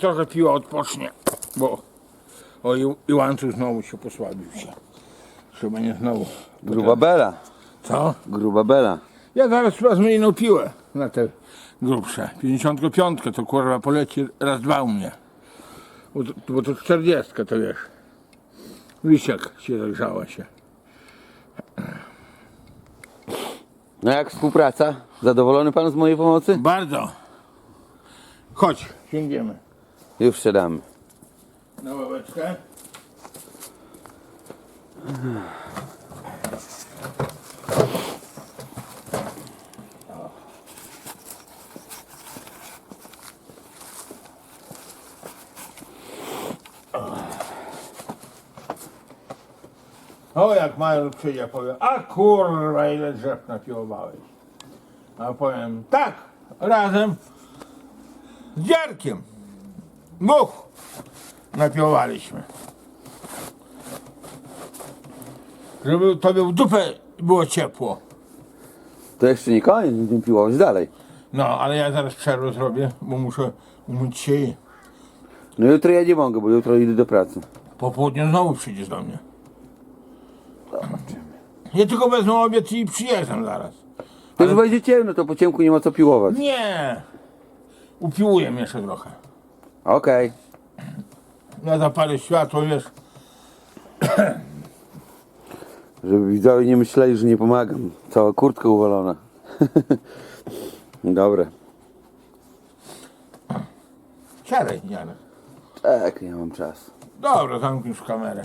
Trochę piła odpocznie, bo o, i, i łańcuch znowu się posłabił się. Trzeba nie znowu. Gruba bela. Co? Gruba bela. Ja zaraz wezmę inną piłę na te grubsze. 55 to kurwa poleci raz dwa u mnie. Bo to, bo to 40 to wiesz. Jak się zagrzała się. No jak współpraca? Zadowolony pan z mojej pomocy? Bardzo. Chodź, sięgniemy. Już siadamy. Na ławeczkę. O, jak Major przyjdzie, powie, a kurwa, ile drzew napiłowałeś. A powiem, tak, razem z dziarkiem. Dwóch napiłowaliśmy. Żeby tobie w dupę było ciepło. To jeszcze nie koniec, będziemy piłować dalej. No, ale ja zaraz przerwę zrobię, bo muszę umyć się i No jutro ja nie mogę, bo jutro idę do pracy. po południu znowu przyjdziesz do mnie. Ja tylko wezmę obiad i przyjeżdżam zaraz. To już będzie ciemno, to po ciemku nie ma co piłować. Nie! Upiłuję jeszcze trochę. Okej. Ja zapalę światło, wiesz. Żeby widzowie nie myśleli, że nie pomagam. Cała kurtka uwalona. Dobre. Siadaj, Janek. Tak, nie mam czasu. Dobra, zamknij już kamerę.